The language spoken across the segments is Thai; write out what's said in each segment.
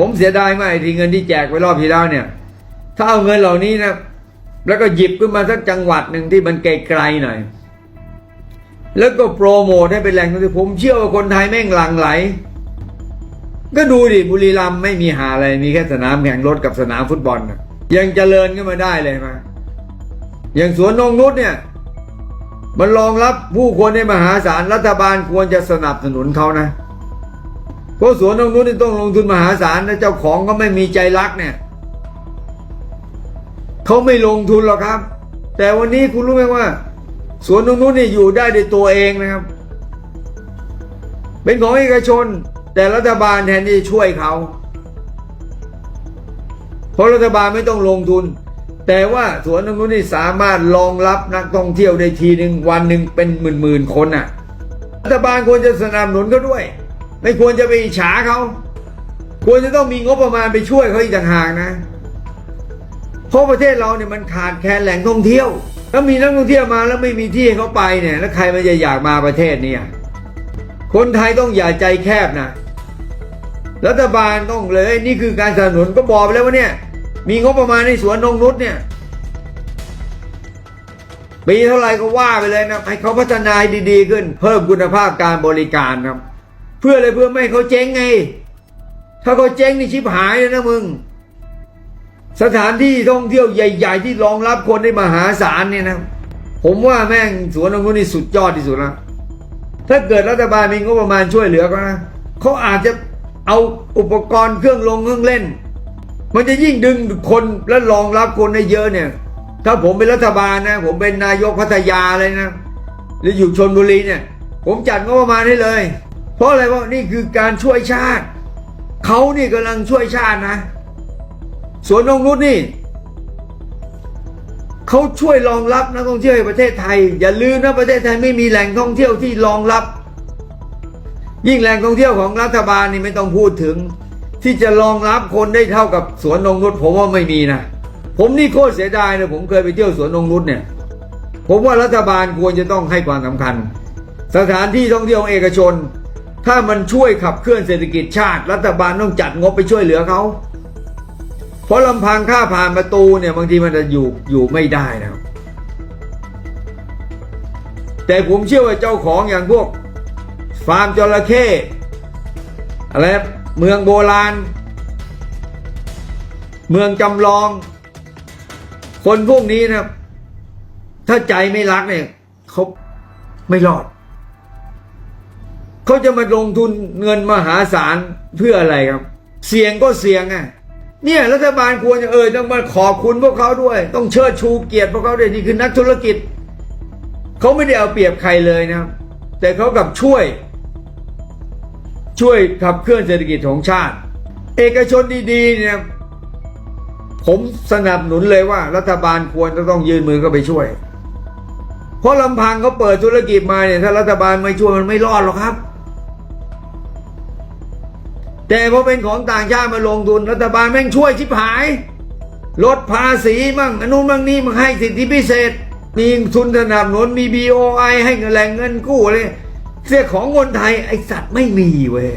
ผมเสียดายมากไอ้ที่เงินที่แจกไปรอบที่แล้วเนี่ย ถ้าเอาเงินเหล่านี้นะ แล้วก็หยิบขึ้นมาสักจังหวัดหนึ่งที่มันไกลๆหน่อย แล้วก็โปรโมทให้เป็นแหล่งท่องเที่ยวผมเชื่อว่าคนไทยแม่งหลั่งไหล ก็ดูดิบุรีรัมย์ไม่มีหาอะไรมีแค่สนามแข่งรถกับสนามฟุตบอลนะยังเจริญขึ้นมาได้เลยมา อย่างสวนนงนุชเนี่ย มันรองรับผู้คนในมหาศาลรัฐบาลควรจะสนับสนุนเขานะ เพราะสวนนงนุชนี่ต้องลงทุนมหาศาลและเจ้าของก็ไม่มีใจรักเนี่ยเขาไม่ลงทุนหรอกครับ แต่วันนี้คุณรู้ไหมว่า สวนนงนุชนี่อยู่ได้ด้วยตัวเองนะครับ เป็นของเอกชน แต่รัฐบาลแทนที่ช่วยเขาเพราะรัฐบาลไม่ต้องลงทุน แต่ว่าสวนนงนุชนี่สามารถรองรับนักท่องเที่ยวได้ทีหนึ่งวันหนึ่งเป็นหมื่นๆคนน่ะ รัฐบาลควรจะสนับสนุนเขาด้วย ไม่ควรจะไปอิจฉาเขาควรจะต้องมีงบประมาณไปช่วยเขาอีกต่างหากนะเพราะประเทศเราเนี่ยมันขาดแคลนแหล่งท่องเที่ยว ถ้ามีนักท่องเที่ยวมาแล้วไม่มีที่ให้เขาไปเนี่ย แล้วใครมันจะอยากมาประเทศเนี่ยคนไทยต้องอย่าใจแคบนะรัฐบาลต้องเลยนี่คือการสนับสนุนก็บอกไปแล้วว่าเนี่ย มีงบประมาณในสวนนงนุชเนี่ยปีเท่าไหร่ก็ว่าไปเลยนะให้เขาพัฒนาดีๆขึ้น เพิ่มคุณภาพการบริการครับ เพื่ออะไรเพื่อไม่เขาเจ๊งไง ถ้าเขาเจ๊งนี่ชิบหายเลยนะมึง สถานที่ท่องเที่ยวใหญ่ ๆ ที่รองรับคนได้มหาศาลเนี่ยนะ ผมว่าแม่งสวนนงนุชนี่สุดยอดที่สุดแล้วถ้าเกิดรัฐบาลมีงบประมาณช่วยเหลือก็นะเขาอาจจะเอาอุปกรณ์เครื่องลงเครื่องเล่น มันจะยิ่งดึงคนและรองรับคนได้เยอะเนี่ย ถ้าผมเป็นรัฐบาลนะ ผมเป็นนายกพัทยาเลยนะ หรืออยู่ชนบุรีเนี่ย ผมจัดงบประมาณให้เลย เพราะอะไรเพราะนี่คือการช่วยชาติ เขานี่กำลังช่วยชาตินะ สวนนงนุชนี่เขาช่วยรองรับนักท่องเที่ยวในประเทศไทย อย่าลืมนะประเทศไทยไม่มีแหล่งท่องเที่ยวที่รองรับ ยิ่งแหล่งท่องเที่ยวของรัฐบาลนี่ไม่ต้องพูดถึง ที่จะรองรับคนได้เท่ากับสวนนงนุชผมว่าไม่มีนะผมนี่โคตรเสียดายนะผมเคยไปเที่ยวสวนนงนุชเนี่ย ผมว่ารัฐบาลควรจะต้องให้ความสำคัญ สถานที่ท่องเที่ยวเอกชน ถ้ามันช่วยขับเคลื่อนเศรษฐกิจชาติ รัฐบาลต้องจัดงบไปช่วยเหลือเขาเพราะลำพังค่าผ่านประตูเนี่ยบางทีมันจะอยู่อยู่ไม่ได้นะครับ แต่ผมเชื่อว่าเจ้าของอย่างพวก ฟาร์มจระเข้อะไรเมืองโบราณ เมืองจำลอง คนพวกนี้นะถ้าใจไม่รักเนี่ยเขาไม่รอด เขาจะมาลงทุนเงินมหาศาลเพื่ออะไรครับ เสี่ยงก็เสี่ยงอะเนี่ยรัฐบาลควรจะเออต้องมาขอบคุณพวกเขาด้วย ต้องเชิดชูเกียรติพวกเขาด้วยนี่คือนักธุรกิจเขาไม่ได้เอาเปรียบใครเลยนะครับแต่เขากับช่วย ช่วยขับเคลื่อนเศรษฐกิจของชาติ เอกชนดีๆเนี่ยผมสนับสนุนเลยว่า รัฐบาลควรจะต้องยืนมือเข้าไปช่วย เพราะลำพังเขาเปิดธุรกิจมาเนี่ยถ้ารัฐบาลไม่ช่วยมันไม่รอดหรอกครับ แต่พอเป็นของต่างชาติมาลงทุนรัฐบาลแม่งช่วยชิบหาย ลดภาษีมั่งอนุนมั่งนี้มันให้สิทธิพิเศษ มีทุนสนับสนุนมี BOI ให้เงินแหล่งเงินกู้อะไรเสียของคนไทยไอสัตว์ไม่มีเว้ย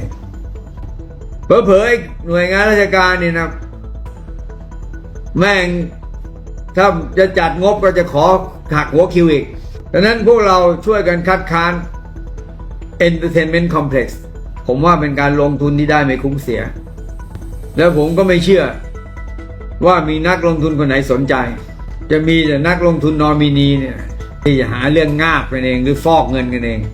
เผลอๆไอ้หน่วยงานราชการเนี่ยนะ แม่งถ้าจะจัดงบก็จะขอหักหัวคิวอีกดังนั้นพวกเราช่วยกันคัดค้าน Entertainment Complex ผมว่าเป็นการลงทุนที่ได้ไม่คุ้มเสีย แล้วผมก็ไม่เชื่อ ว่ามีนักลงทุนคนไหนสนใจ จะมีแต่นักลงทุนนอมินีเนี่ยที่จะหาเรื่องงาบกันเองหรือฟอกเงินกันเอง